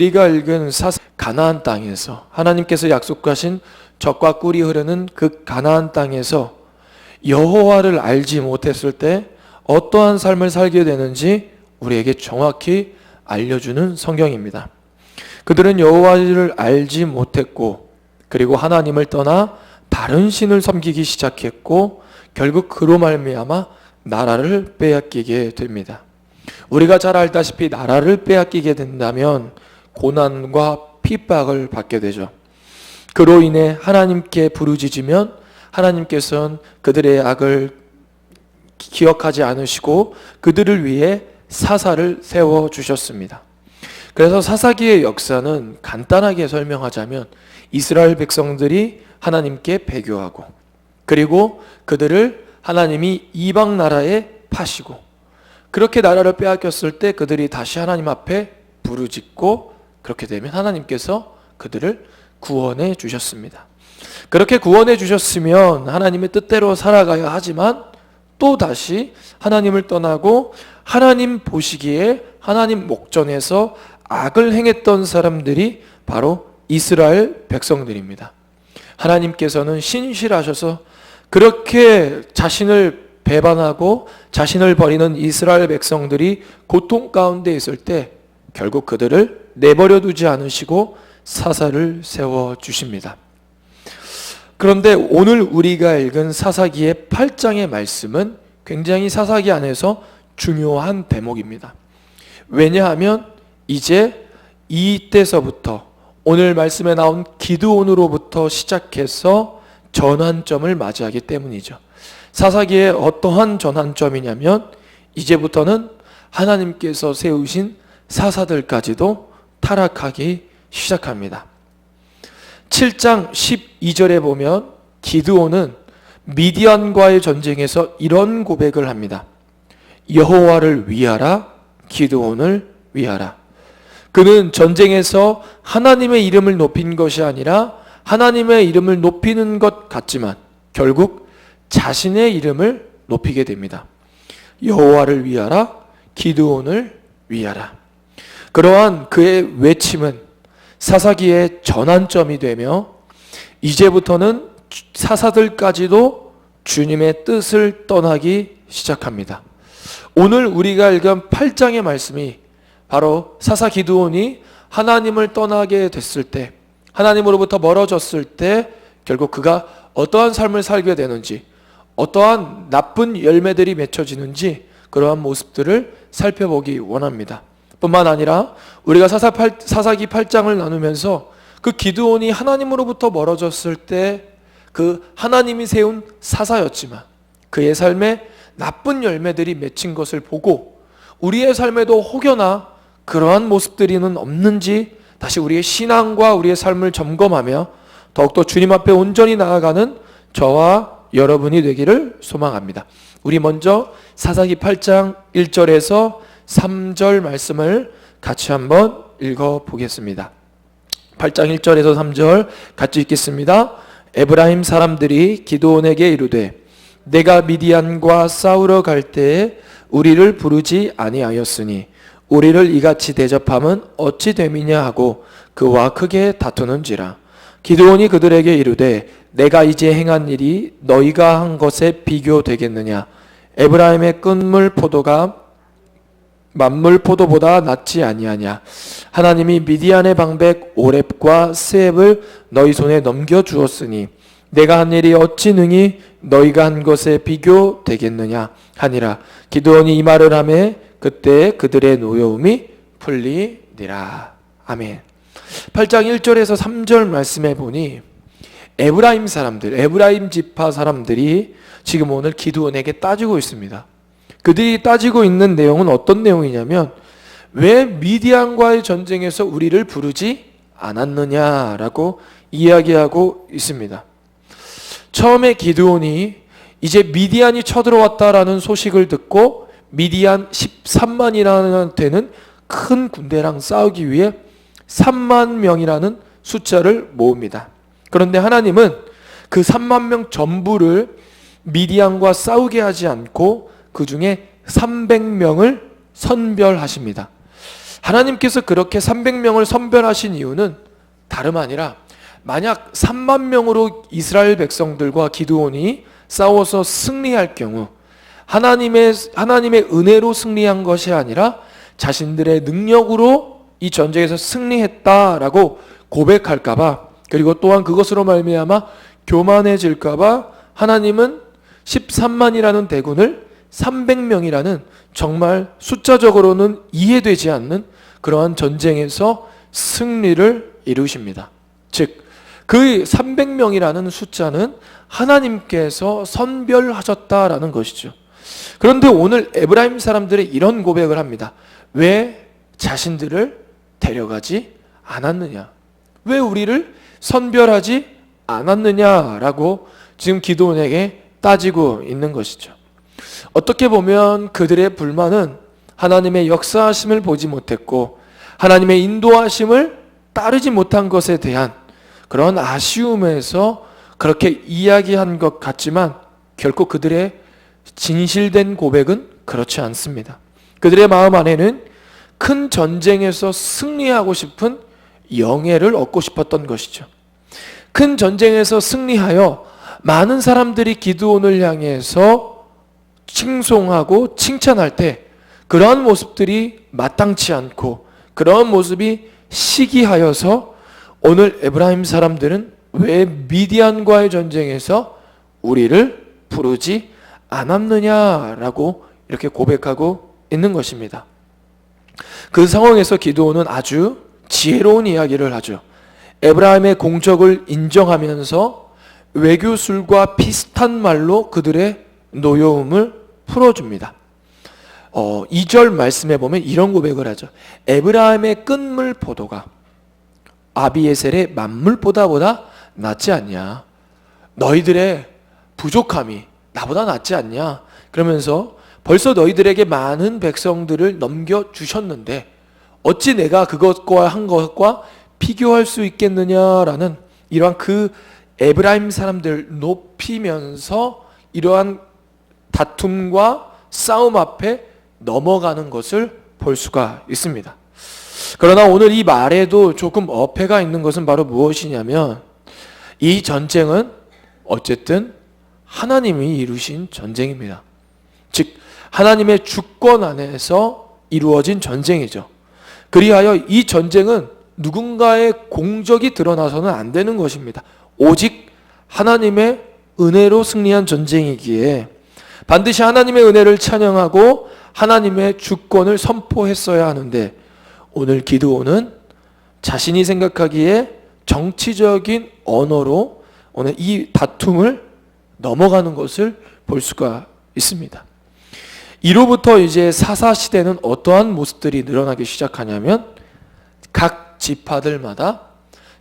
우리가 읽은 사 가나안 땅에서 하나님께서 약속하신 젖과 꿀이 흐르는 그 가나안 땅에서 여호와를 알지 못했을 때 어떠한 삶을 살게 되는지 우리에게 정확히 알려주는 성경입니다. 그들은 여호와를 알지 못했고 그리고 하나님을 떠나 다른 신을 섬기기 시작했고 결국 그로 말미암아 나라를 빼앗기게 됩니다. 우리가 잘 알다시피 나라를 빼앗기게 된다면 고난과 핍박을 받게 되죠. 그로 인해 하나님께 부르짖으면 하나님께서는 그들의 악을 기억하지 않으시고 그들을 위해 사사를 세워 주셨습니다. 그래서 사사기의 역사는 간단하게 설명하자면 이스라엘 백성들이 하나님께 배교하고 그리고 그들을 하나님이 이방 나라에 파시고 그렇게 나라를 빼앗겼을 때 그들이 다시 하나님 앞에 부르짖고 그렇게 되면 하나님께서 그들을 구원해 주셨습니다. 그렇게 구원해 주셨으면 하나님의 뜻대로 살아가야 하지만 또 다시 하나님을 떠나고 하나님 보시기에 하나님 목전에서 악을 행했던 사람들이 바로 이스라엘 백성들입니다. 하나님께서는 신실하셔서 그렇게 자신을 배반하고 자신을 버리는 이스라엘 백성들이 고통 가운데 있을 때 결국 그들을 내버려 두지 않으시고 사사를 세워 주십니다. 그런데 오늘 우리가 읽은 사사기의 8장의 말씀은 굉장히 사사기 안에서 중요한 대목입니다. 왜냐하면 이제 이때서부터 오늘 말씀에 나온 기드온으로부터 시작해서 전환점을 맞이하기 때문이죠. 사사기의 어떠한 전환점이냐면 이제부터는 하나님께서 세우신 사사들까지도 타락하기 시작합니다. 7장 12절에 보면 기드온은 미디안과의 전쟁에서 이런 고백을 합니다. 여호와를 위하라 기드온을 위하라. 그는 전쟁에서 하나님의 이름을 높인 것이 아니라 하나님의 이름을 높이는 것 같지만 결국 자신의 이름을 높이게 됩니다. 여호와를 위하라 기드온을 위하라. 그러한 그의 외침은 사사기의 전환점이 되며 이제부터는 사사들까지도 주님의 뜻을 떠나기 시작합니다. 오늘 우리가 읽은 8장의 말씀이 바로 사사 기드온이 하나님을 떠나게 됐을 때 하나님으로부터 멀어졌을 때 결국 그가 어떠한 삶을 살게 되는지 어떠한 나쁜 열매들이 맺혀지는지 그러한 모습들을 살펴보기 원합니다. 뿐만 아니라 우리가 사사 8, 사사기 8장을 나누면서 그 기드온이 하나님으로부터 멀어졌을 때 그 하나님이 세운 사사였지만 그의 삶에 나쁜 열매들이 맺힌 것을 보고 우리의 삶에도 혹여나 그러한 모습들이는 없는지 다시 우리의 신앙과 우리의 삶을 점검하며 더욱더 주님 앞에 온전히 나아가는 저와 여러분이 되기를 소망합니다. 우리 먼저 사사기 8장 1절에서 3절 말씀을 같이 한번 읽어 보겠습니다. 8장 1절에서 3절 같이 읽겠습니다. 에브라임 사람들이 기도원에게 이르되 내가 미디안과 싸우러 갈 때에 우리를 부르지 아니하였으니 우리를 이같이 대접함은 어찌 됨이냐 하고 그와 크게 다투는지라 기드온이 그들에게 이르되 내가 이제 행한 일이 너희가 한 것에 비교되겠느냐 에브라임의 끈물 포도가 만물 포도보다 낫지 아니하냐. 하나님이 미디안의 방백 오렙과 스앱을 너희 손에 넘겨 주었으니 내가 한 일이 어찌 능히 너희가 한 것에 비교되겠느냐 하니라. 기드온이 이 말을 하매 그때 그들의 노여움이 풀리니라. 아멘. 8장 1절에서 3절 말씀해 보니 에브라임 사람들 에브라임 지파 사람들이 지금 오늘 기드온에게 따지고 있습니다 그들이 따지고 있는 내용은 어떤 내용이냐면 왜 미디안과의 전쟁에서 우리를 부르지 않았느냐라고 이야기하고 있습니다. 처음에 기드온이 이제 미디안이 쳐들어왔다라는 소식을 듣고 미디안 13만이라는 되는 큰 군대랑 싸우기 위해 3만 명이라는 숫자를 모읍니다. 그런데 하나님은 그 3만 명 전부를 미디안과 싸우게 하지 않고 그 중에 300명을 선별하십니다. 하나님께서 그렇게 300명을 선별하신 이유는 다름 아니라 만약 3만 명으로 이스라엘 백성들과 기드온이 싸워서 승리할 경우 하나님의 하나님의 은혜로 승리한 것이 아니라 자신들의 능력으로 이 전쟁에서 승리했다라고 고백할까봐 그리고 또한 그것으로 말미암아 교만해질까봐 하나님은 13만이라는 대군을 300명이라는 정말 숫자적으로는 이해되지 않는 그러한 전쟁에서 승리를 이루십니다. 즉, 그 300명이라는 숫자는 하나님께서 선별하셨다라는 것이죠. 그런데 오늘 에브라임 사람들이 이런 고백을 합니다. 왜 자신들을 데려가지 않았느냐? 왜 우리를 선별하지 않았느냐라고 지금 기도원에게 따지고 있는 것이죠. 어떻게 보면 그들의 불만은 하나님의 역사하심을 보지 못했고 하나님의 인도하심을 따르지 못한 것에 대한 그런 아쉬움에서 그렇게 이야기한 것 같지만 결코 그들의 진실된 고백은 그렇지 않습니다. 그들의 마음 안에는 큰 전쟁에서 승리하고 싶은 영예를 얻고 싶었던 것이죠. 큰 전쟁에서 승리하여 많은 사람들이 기드온을 향해서 칭송하고 칭찬할 때 그러한 모습들이 마땅치 않고 그러한 모습이 시기하여서 오늘 에브라임 사람들은 왜 미디안과의 전쟁에서 우리를 부르지 않았느냐라고 이렇게 고백하고 있는 것입니다. 그 상황에서 기도원은 아주 지혜로운 이야기를 하죠. 에브라임의 공적을 인정하면서 외교술과 비슷한 말로 그들의 노여움을 풀어줍니다. 어, 2절 말씀에 보면 이런 고백을 하죠. 에브라임의 끝물 포도가 아비에셀의 만물 보다 보다 낫지 않냐. 너희들의 부족함이 나보다 낫지 않냐. 그러면서 벌써 너희들에게 많은 백성들을 넘겨주셨는데 어찌 내가 그것과 한 것과 비교할 수 있겠느냐라는 이러한 그 에브라임 사람들 높이면서 이러한 다툼과 싸움 앞에 넘어가는 것을 볼 수가 있습니다. 그러나 오늘 이 말에도 조금 어폐가 있는 것은 바로 무엇이냐면 이 전쟁은 어쨌든 하나님이 이루신 전쟁입니다. 즉 하나님의 주권 안에서 이루어진 전쟁이죠. 그리하여 이 전쟁은 누군가의 공적이 드러나서는 안 되는 것입니다. 오직 하나님의 은혜로 승리한 전쟁이기에 반드시 하나님의 은혜를 찬양하고 하나님의 주권을 선포했어야 하는데 오늘 기드온은 자신이 생각하기에 정치적인 언어로 오늘 이 다툼을 넘어가는 것을 볼 수가 있습니다. 이로부터 이제 사사 시대는 어떠한 모습들이 늘어나기 시작하냐면 각 지파들마다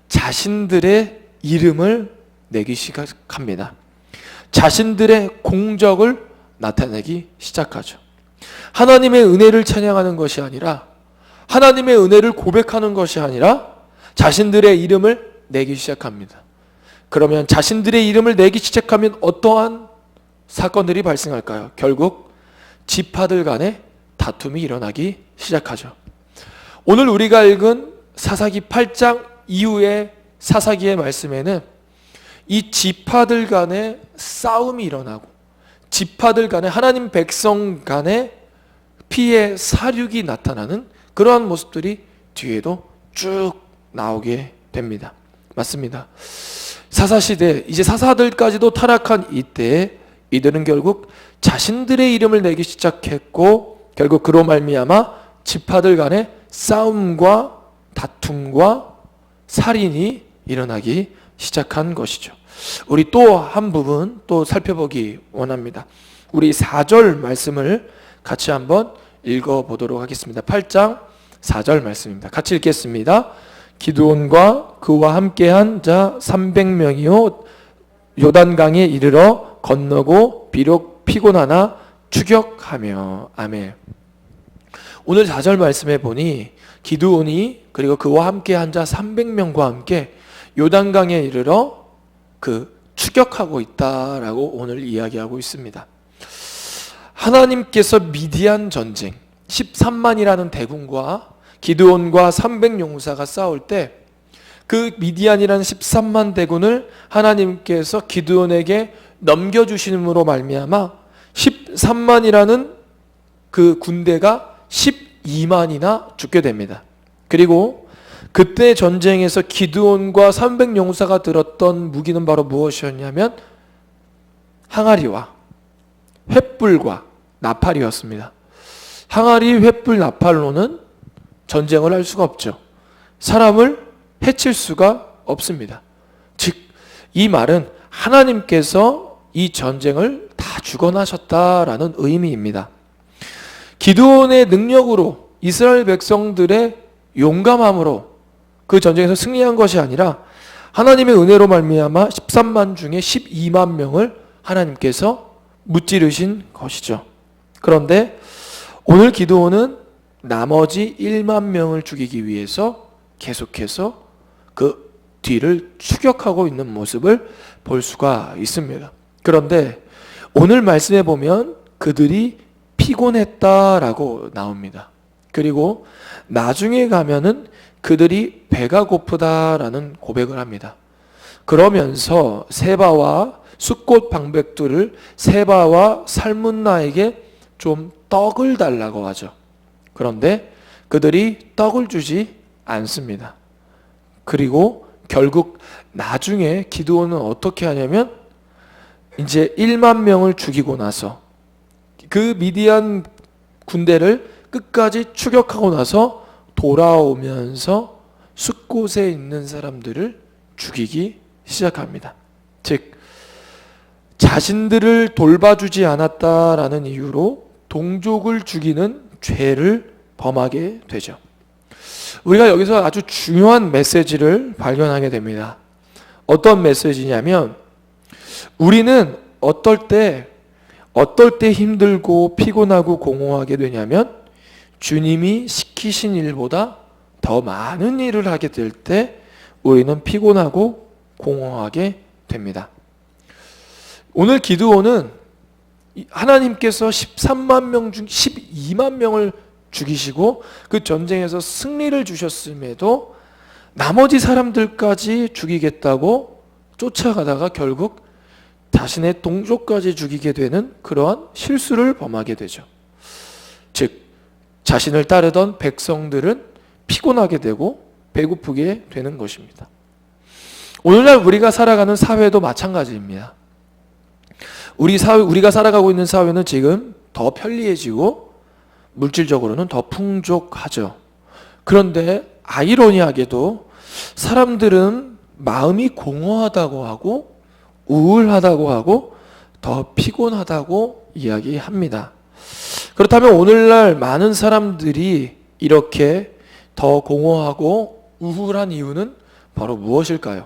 자신들의 이름을 내기 시작합니다. 자신들의 공적을 나타내기 시작하죠. 하나님의 은혜를 찬양하는 것이 아니라 하나님의 은혜를 고백하는 것이 아니라 자신들의 이름을 내기 시작합니다. 그러면 자신들의 이름을 내기 시작하면 어떠한 사건들이 발생할까요? 결국 지파들 간에 다툼이 일어나기 시작하죠. 오늘 우리가 읽은 사사기 8장 이후의 사사기의 말씀에는 이 지파들 간에 싸움이 일어나고 지파들 간에 하나님 백성 간에 피해 사륙이 나타나는 그러한 모습들이 뒤에도 쭉 나오게 됩니다. 맞습니다. 사사 시대, 이제 사사들까지도 타락한 이때 이들은 결국 자신들의 이름을 내기 시작했고 결국 그로 말미암아 지파들 간의 싸움과 다툼과 살인이 일어나기 시작한 것이죠. 우리 또 한 부분 또 살펴보기 원합니다. 우리 4절 말씀을 같이 한번 읽어 보도록 하겠습니다. 8장 4절 말씀입니다. 같이 읽겠습니다. 기드온과 그와 함께한 자 300명이요 요단강에 이르러 건너고 비록 피곤하나 추격하며 아멘. 오늘 4절 말씀에 보니 기드온이 그리고 그와 함께한 자 300명과 함께 요단강에 이르러 그 추격하고 있다라고 오늘 이야기하고 있습니다. 하나님께서 미디안 전쟁 13만이라는 대군과 기드온과 300용사가 싸울 때 그 미디안이라는 13만 대군을 하나님께서 기드온에게 넘겨 주심으로 말미암아 13만이라는 그 군대가 12만이나 죽게 됩니다. 그리고 그때 전쟁에서 기드온과 300 용사가 들었던 무기는 바로 무엇이었냐면 항아리와 횃불과 나팔이었습니다. 항아리, 횃불, 나팔로는 전쟁을 할 수가 없죠. 사람을 해칠 수가 없습니다. 즉, 이 말은 하나님께서 이 전쟁을 다 죽어나셨다라는 의미입니다. 기드온의 능력으로 이스라엘 백성들의 용감함으로 그 전쟁에서 승리한 것이 아니라 하나님의 은혜로 말미암아 13만 중에 12만 명을 하나님께서 무찌르신 것이죠. 그런데 오늘 기도원은 나머지 1만 명을 죽이기 위해서 계속해서 그 뒤를 추격하고 있는 모습을 볼 수가 있습니다. 그런데 오늘 말씀해 보면 그들이 피곤했다라고 나옵니다. 그리고 나중에 가면은 그들이 배가 고프다라는 고백을 합니다. 그러면서 세바와 숫꽃 방백들을 세바와 살문나에게 좀 떡을 달라고 하죠. 그런데 그들이 떡을 주지 않습니다. 그리고 결국 나중에 기드온은 어떻게 하냐면 이제 1만 명을 죽이고 나서 그 미디안 군대를 끝까지 추격하고 나서 돌아오면서 숲곳에 있는 사람들을 죽이기 시작합니다. 즉 자신들을 돌봐주지 않았다라는 이유로 동족을 죽이는 죄를 범하게 되죠. 우리가 여기서 아주 중요한 메시지를 발견하게 됩니다. 어떤 메시지냐면 우리는 어떨 때 어떨 때 힘들고 피곤하고 공허하게 되냐면 주님이 시키신 일보다 더 많은 일을 하게 될 때 우리는 피곤하고 공허하게 됩니다. 오늘 기드온은 하나님께서 13만 명 중 12만 명을 죽이시고 그 전쟁에서 승리를 주셨음에도 나머지 사람들까지 죽이겠다고 쫓아가다가 결국 자신의 동족까지 죽이게 되는 그러한 실수를 범하게 되죠. 즉 자신을 따르던 백성들은 피곤하게 되고 배고프게 되는 것입니다. 오늘날 우리가 살아가는 사회도 마찬가지입니다. 우리 사회, 우리가 살아가고 있는 사회는 지금 더 편리해지고 물질적으로는 더 풍족하죠. 그런데 아이러니하게도 사람들은 마음이 공허하다고 하고 우울하다고 하고 더 피곤하다고 이야기합니다. 그렇다면 오늘날 많은 사람들이 이렇게 더 공허하고 우울한 이유는 바로 무엇일까요?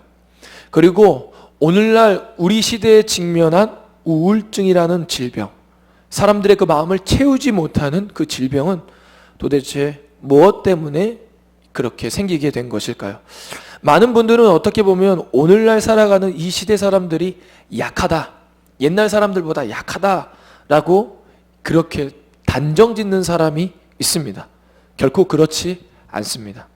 그리고 오늘날 우리 시대에 직면한 우울증이라는 질병, 사람들의 그 마음을 채우지 못하는 그 질병은 도대체 무엇 때문에 그렇게 생기게 된 것일까요? 많은 분들은 어떻게 보면 오늘날 살아가는 이 시대 사람들이 약하다, 옛날 사람들보다 약하다라고 그렇게 단정 짓는 사람이 있습니다. 결코 그렇지 않습니다.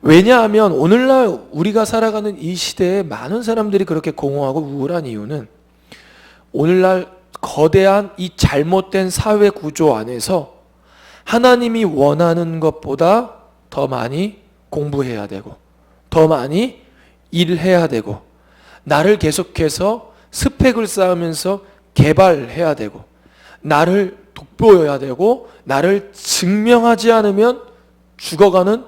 왜냐하면 오늘날 우리가 살아가는 이 시대에 많은 사람들이 그렇게 공허하고 우울한 이유는 오늘날 거대한 이 잘못된 사회 구조 안에서 하나님이 원하는 것보다 더 많이 공부해야 되고 더 많이 일해야 되고 나를 계속해서 스펙을 쌓으면서 개발해야 되고 나를 돋보여야 되고 나를 증명하지 않으면 죽어가는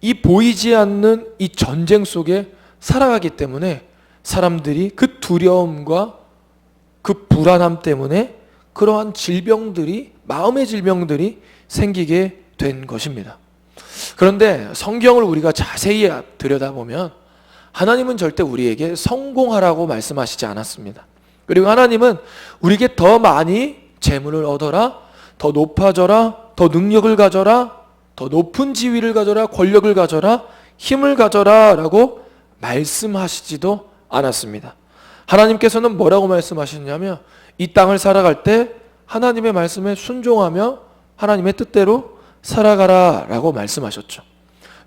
이 보이지 않는 이 전쟁 속에 살아가기 때문에 사람들이 그 두려움과 그 불안함 때문에 그러한 질병들이 마음의 질병들이 생기게 된 것입니다. 그런데 성경을 우리가 자세히 들여다보면 하나님은 절대 우리에게 성공하라고 말씀하시지 않았습니다. 그리고 하나님은 우리에게 더 많이 재물을 얻어라, 더 높아져라, 더 능력을 가져라, 더 높은 지위를 가져라, 권력을 가져라, 힘을 가져라 라고 말씀하시지도 않았습니다. 하나님께서는 뭐라고 말씀하셨냐면 이 땅을 살아갈 때 하나님의 말씀에 순종하며 하나님의 뜻대로 살아가라 라고 말씀하셨죠.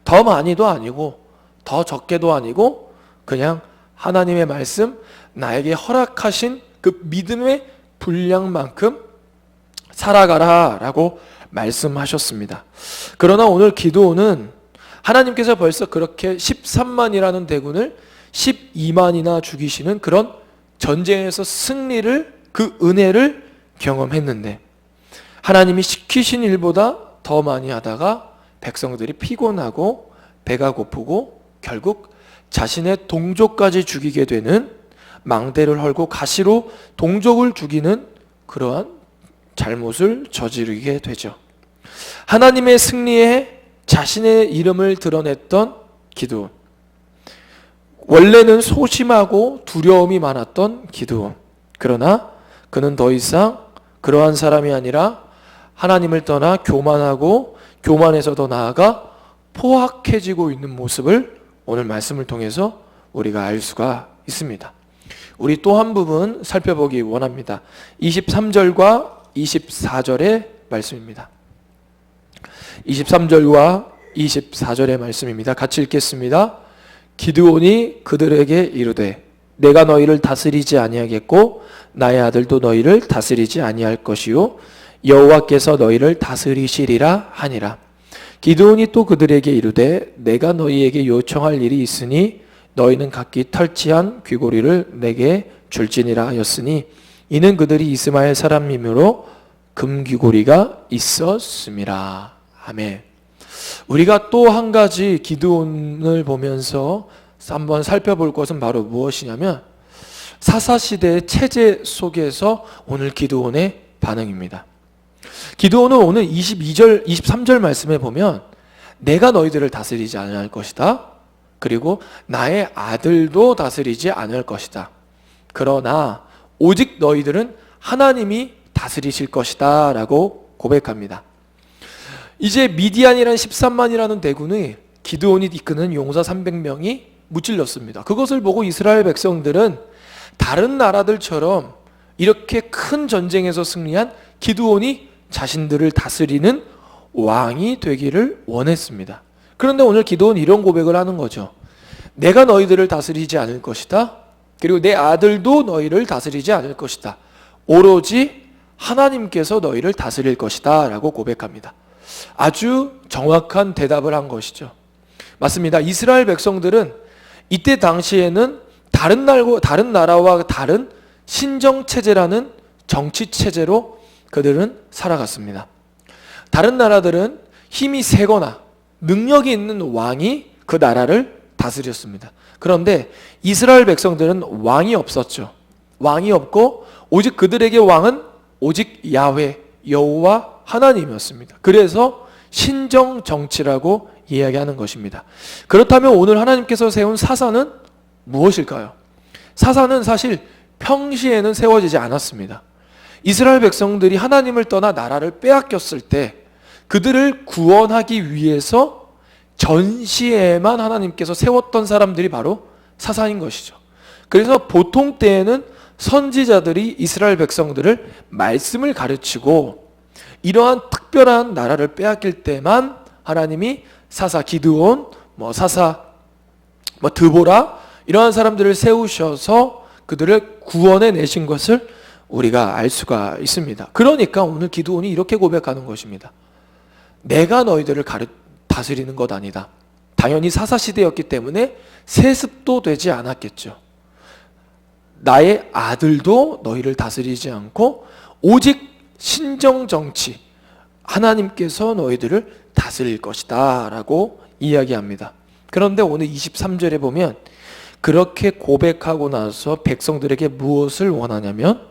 더 많이도 아니고 더 적게도 아니고 그냥 하나님의 말씀 나에게 허락하신 그 믿음의 분량만큼 살아가라 라고 말씀하셨습니다. 그러나 오늘 기도는 하나님께서 벌써 그렇게 13만이라는 대군을 12만이나 죽이시는 그런 전쟁에서 승리를 그 은혜를 경험했는데 하나님이 시키신 일보다 더 많이 하다가 백성들이 피곤하고 배가 고프고 결국 자신의 동족까지 죽이게 되는 망대를 헐고 가시로 동족을 죽이는 그러한 잘못을 저지르게 되죠. 하나님의 승리에 자신의 이름을 드러냈던 기드온. 원래는 소심하고 두려움이 많았던 기드온. 그러나 그는 더 이상 그러한 사람이 아니라 하나님을 떠나 교만하고 교만에서 더 나아가 포악해지고 있는 모습을 오늘 말씀을 통해서 우리가 알 수가 있습니다. 우리 또 한 부분 살펴보기 원합니다. 23절과 24절의 말씀입니다. 23절과 24절의 말씀입니다. 같이 읽겠습니다. 기드온이 그들에게 이르되 내가 너희를 다스리지 아니하겠고 나의 아들도 너희를 다스리지 아니할 것이요 여호와께서 너희를 다스리시리라 하니라. 기드온이 또 그들에게 이르되 내가 너희에게 요청할 일이 있으니 너희는 각기 털치한 귀고리를 내게 줄지니라 하였으니 이는 그들이 이스마엘 사람이므로 금귀고리가 있었음이라. 아멘. 우리가 또 한 가지 기드온을 보면서 한번 살펴볼 것은 바로 무엇이냐면 사사시대의 체제 속에서 오늘 기드온의 반응입니다. 기드온은 오늘 22절, 23절 말씀에 보면 내가 너희들을 다스리지 않을 것이다. 그리고 나의 아들도 다스리지 않을 것이다. 그러나 오직 너희들은 하나님이 다스리실 것이다. 라고 고백합니다. 이제 미디안이라는 13만이라는 대군의 기드온이 이끄는 용사 300명이 무찔렀습니다. 그것을 보고 이스라엘 백성들은 다른 나라들처럼 이렇게 큰 전쟁에서 승리한 기드온이 자신들을 다스리는 왕이 되기를 원했습니다. 그런데 오늘 기도는 이런 고백을 하는 거죠. 내가 너희들을 다스리지 않을 것이다. 그리고 내 아들도 너희를 다스리지 않을 것이다. 오로지 하나님께서 너희를 다스릴 것이다. 라고 고백합니다. 아주 정확한 대답을 한 것이죠. 맞습니다. 이스라엘 백성들은 이때 당시에는 다른 나라 다른 나라와 다른 신정 체제라는 정치 체제로 그들은 살아갔습니다. 다른 나라들은 힘이 세거나 능력이 있는 왕이 그 나라를 다스렸습니다. 그런데 이스라엘 백성들은 왕이 없었죠. 왕이 없고 오직 그들에게 왕은 오직 야훼 여호와 하나님이었습니다. 그래서 신정 정치라고 이야기하는 것입니다. 그렇다면 오늘 하나님께서 세운 사사는 무엇일까요? 사사는 사실 평시에는 세워지지 않았습니다. 이스라엘 백성들이 하나님을 떠나 나라를 빼앗겼을 때 그들을 구원하기 위해서 전시에만 하나님께서 세웠던 사람들이 바로 사사인 것이죠. 그래서 보통 때에는 선지자들이 이스라엘 백성들을 말씀을 가르치고 이러한 특별한 나라를 빼앗길 때만 하나님이 사사 기드온, 뭐 사사 뭐 드보라 이러한 사람들을 세우셔서 그들을 구원해 내신 것을 우리가 알 수가 있습니다. 그러니까 오늘 기도원이 이렇게 고백하는 것입니다. 내가 너희들을 가르, 다스리는 것 아니다. 당연히 사사시대였기 때문에 세습도 되지 않았겠죠. 나의 아들도 너희를 다스리지 않고 오직 신정정치, 하나님께서 너희들을 다스릴 것이다. 라고 이야기합니다. 그런데 오늘 23절에 보면 그렇게 고백하고 나서 백성들에게 무엇을 원하냐면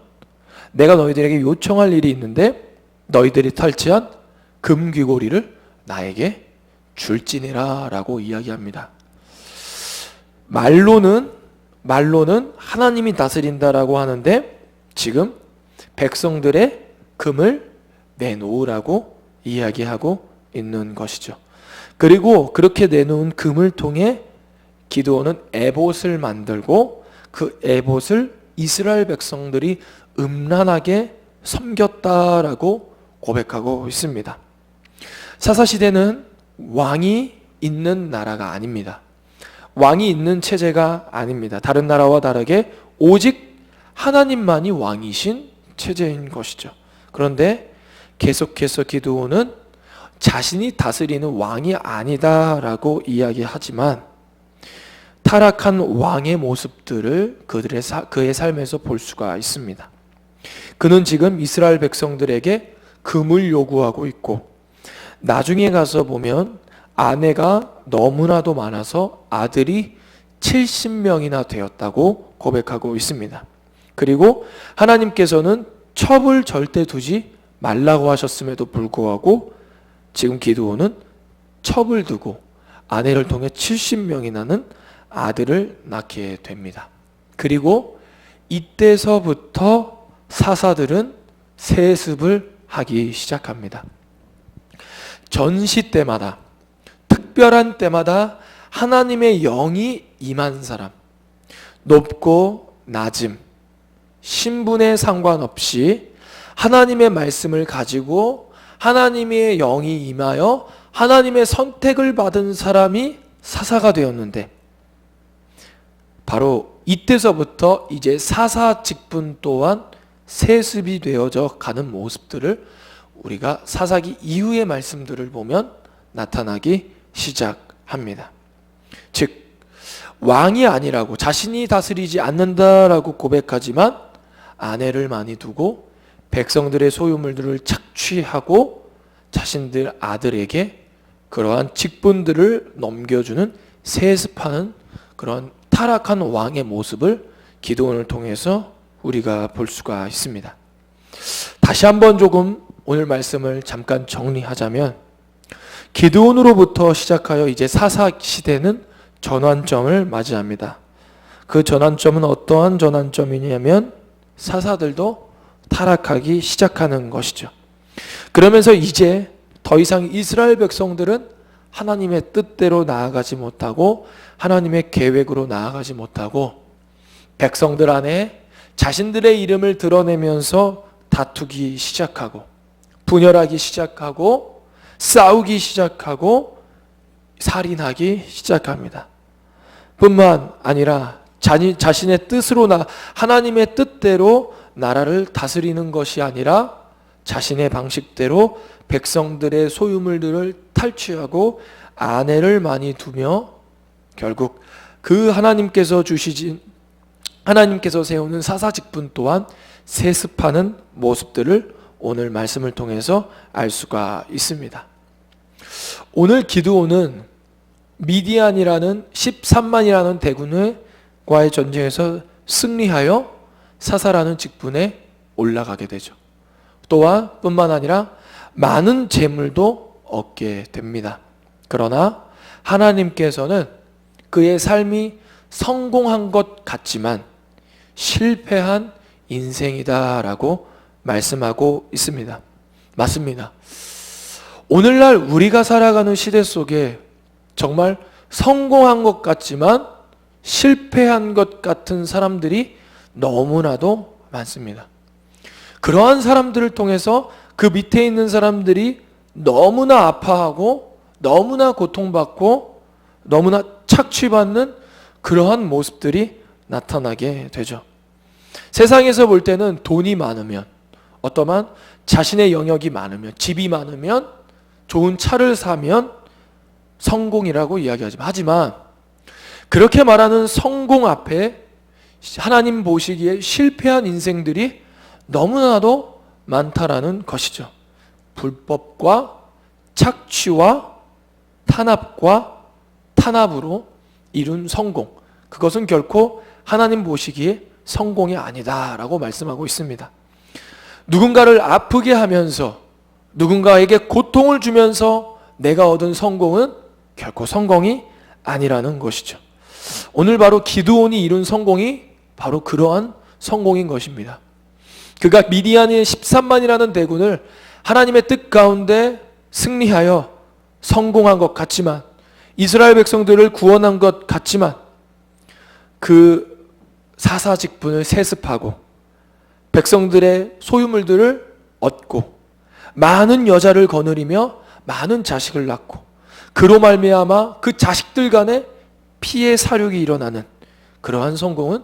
내가 너희들에게 요청할 일이 있는데 너희들이 탈취한 금귀고리를 나에게 줄지니라 라고 이야기합니다. 말로는 말로는 하나님이 다스린다라고 하는데 지금 백성들의 금을 내놓으라고 이야기하고 있는 것이죠. 그리고 그렇게 내놓은 금을 통해 기도원은 에봇을 만들고 그 에봇을 이스라엘 백성들이 음란하게 섬겼다라고 고백하고 있습니다. 사사 시대는 왕이 있는 나라가 아닙니다. 왕이 있는 체제가 아닙니다. 다른 나라와 다르게 오직 하나님만이 왕이신 체제인 것이죠. 그런데 계속해서 기도는 자신이 다스리는 왕이 아니다라고 이야기하지만 타락한 왕의 모습들을 그들의 사, 그의 삶에서 볼 수가 있습니다. 그는 지금 이스라엘 백성들에게 금을 요구하고 있고 나중에 가서 보면 아내가 너무나도 많아서 아들이 70명이나 되었다고 고백하고 있습니다. 그리고 하나님께서는 첩을 절대 두지 말라고 하셨음에도 불구하고 지금 기드온은 첩을 두고 아내를 통해 70명이나는 아들을 낳게 됩니다. 그리고 이때서부터 사사들은 세습을 하기 시작합니다. 전시 때마다 특별한 때마다 하나님의 영이 임한 사람. 높고 낮음. 신분에 상관없이 하나님의 말씀을 가지고 하나님의 영이 임하여 하나님의 선택을 받은 사람이 사사가 되었는데 바로 이때서부터 이제 사사 직분 또한 세습이 되어져 가는 모습들을 우리가 사사기 이후의 말씀들을 보면 나타나기 시작합니다. 즉 왕이 아니라고 자신이 다스리지 않는다라고 고백하지만 아내를 많이 두고 백성들의 소유물들을 착취하고 자신들 아들에게 그러한 직분들을 넘겨주는 세습하는 그런 타락한 왕의 모습을 기도원을 통해서 우리가 볼 수가 있습니다. 다시 한번 조금 오늘 말씀을 잠깐 정리하자면 기드온으로부터 시작하여 이제 사사 시대는 전환점을 맞이합니다. 그 전환점은 어떠한 전환점이냐면 사사들도 타락하기 시작하는 것이죠. 그러면서 이제 더 이상 이스라엘 백성들은 하나님의 뜻대로 나아가지 못하고 하나님의 계획으로 나아가지 못하고 백성들 안에 자신들의 이름을 드러내면서 다투기 시작하고 분열하기 시작하고 싸우기 시작하고 살인하기 시작합니다. 뿐만 아니라 자신의 뜻으로 나 하나님의 뜻대로 나라를 다스리는 것이 아니라 자신의 방식대로 백성들의 소유물들을 탈취하고 아내를 많이 두며 결국 그 하나님께서 주시진 하나님께서 세우는 사사직분 또한 세습하는 모습들을 오늘 말씀을 통해서 알 수가 있습니다. 오늘 기드온은 미디안이라는 13만이라는 대군과의 전쟁에서 승리하여 사사라는 직분에 올라가게 되죠. 또한 뿐만 아니라 많은 재물도 얻게 됩니다. 그러나 하나님께서는 그의 삶이 성공한 것 같지만 실패한 인생이다라고 말씀하고 있습니다. 맞습니다. 오늘날 우리가 살아가는 시대 속에 정말 성공한 것 같지만 실패한 것 같은 사람들이 너무나도 많습니다. 그러한 사람들을 통해서 그 밑에 있는 사람들이 너무나 아파하고 너무나 고통받고 너무나 착취받는 그러한 모습들이 나타나게 되죠. 세상에서 볼 때는 돈이 많으면 어떠한 자신의 영역이 많으면 집이 많으면 좋은 차를 사면 성공이라고 이야기하지만 하지만 그렇게 말하는 성공 앞에 하나님 보시기에 실패한 인생들이 너무나도 많다라는 것이죠. 불법과 착취와 탄압과 탄압으로 이룬 성공. 그것은 결코 하나님 보시기에 성공이 아니다라고 말씀하고 있습니다. 누군가를 아프게 하면서 누군가에게 고통을 주면서 내가 얻은 성공은 결코 성공이 아니라는 것이죠. 오늘 바로 기드온이 이룬 성공이 바로 그러한 성공인 것입니다. 그가 미디안의 13만이라는 대군을 하나님의 뜻 가운데 승리하여 성공한 것 같지만 이스라엘 백성들을 구원한 것 같지만 그 사사 직분을 세습하고 백성들의 소유물들을 얻고 많은 여자를 거느리며 많은 자식을 낳고 그로 말미암아 그 자식들 간에 피해 사륙이 일어나는 그러한 성공은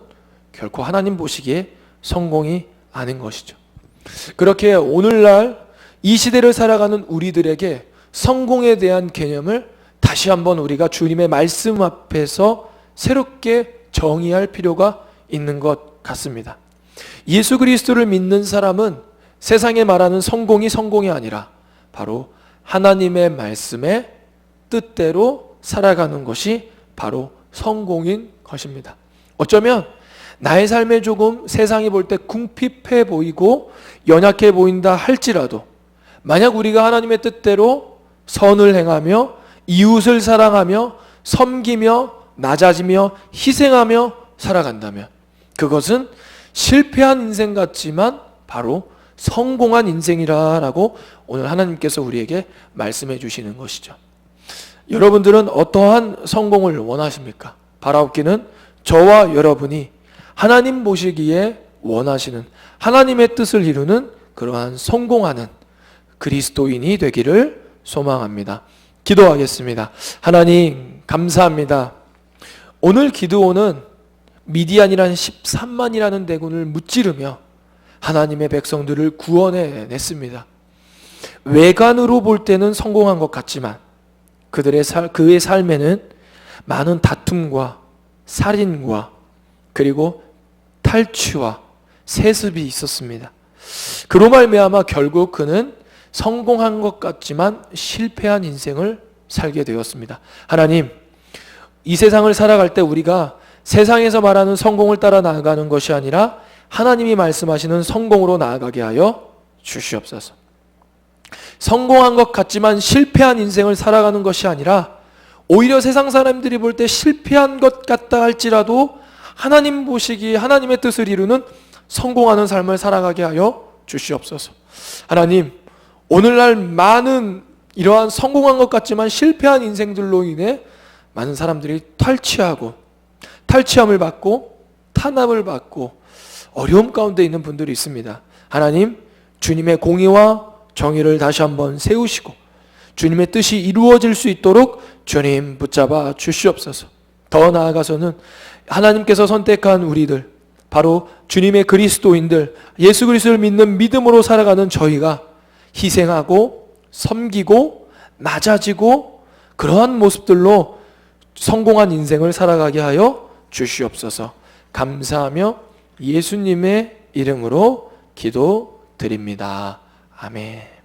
결코 하나님 보시기에 성공이 아닌 것이죠. 그렇게 오늘날 이 시대를 살아가는 우리들에게 성공에 대한 개념을 다시 한번 우리가 주님의 말씀 앞에서 새롭게 정의할 필요가 있는 것 같습니다. 예수 그리스도를 믿는 사람은 세상에 말하는 성공이 성공이 아니라 바로 하나님의 말씀의 뜻대로 살아가는 것이 바로 성공인 것입니다. 어쩌면 나의 삶에 조금 세상이 볼 때 궁핍해 보이고 연약해 보인다 할지라도 만약 우리가 하나님의 뜻대로 선을 행하며 이웃을 사랑하며 섬기며 낮아지며 희생하며 살아간다면 그것은 실패한 인생 같지만 바로 성공한 인생이라라고 오늘 하나님께서 우리에게 말씀해 주시는 것이죠. 여러분들은 어떠한 성공을 원하십니까? 바라옵기는 저와 여러분이 하나님 보시기에 원하시는 하나님의 뜻을 이루는 그러한 성공하는 그리스도인이 되기를 소망합니다. 기도하겠습니다. 하나님 감사합니다. 오늘 기도원은 미디안이라는 13만이라는 대군을 무찌르며 하나님의 백성들을 구원해 냈습니다. 외관으로 볼 때는 성공한 것 같지만 그들의 살, 그의 삶에는 많은 다툼과 살인과 그리고 탈취와 세습이 있었습니다. 그로 말미암아 결국 그는 성공한 것 같지만 실패한 인생을 살게 되었습니다. 하나님, 이 세상을 살아갈 때 우리가 세상에서 말하는 성공을 따라 나아가는 것이 아니라 하나님이 말씀하시는 성공으로 나아가게 하여 주시옵소서. 성공한 것 같지만 실패한 인생을 살아가는 것이 아니라 오히려 세상 사람들이 볼 때 실패한 것 같다 할지라도 하나님 보시기에 하나님의 뜻을 이루는 성공하는 삶을 살아가게 하여 주시옵소서. 하나님, 오늘날 많은 이러한 성공한 것 같지만 실패한 인생들로 인해 많은 사람들이 탈취하고 탈취함을 받고 탄압을 받고 어려움 가운데 있는 분들이 있습니다. 하나님, 주님의 공의와 정의를 다시 한번 세우시고 주님의 뜻이 이루어질 수 있도록 주님 붙잡아 주시옵소서. 더 나아가서는 하나님께서 선택한 우리들, 바로 주님의 그리스도인들, 예수 그리스도를 믿는 믿음으로 살아가는 저희가 희생하고 섬기고 낮아지고 그러한 모습들로 성공한 인생을 살아가게 하여 주시옵소서. 감사하며 예수님의 이름으로 기도드립니다. 아멘.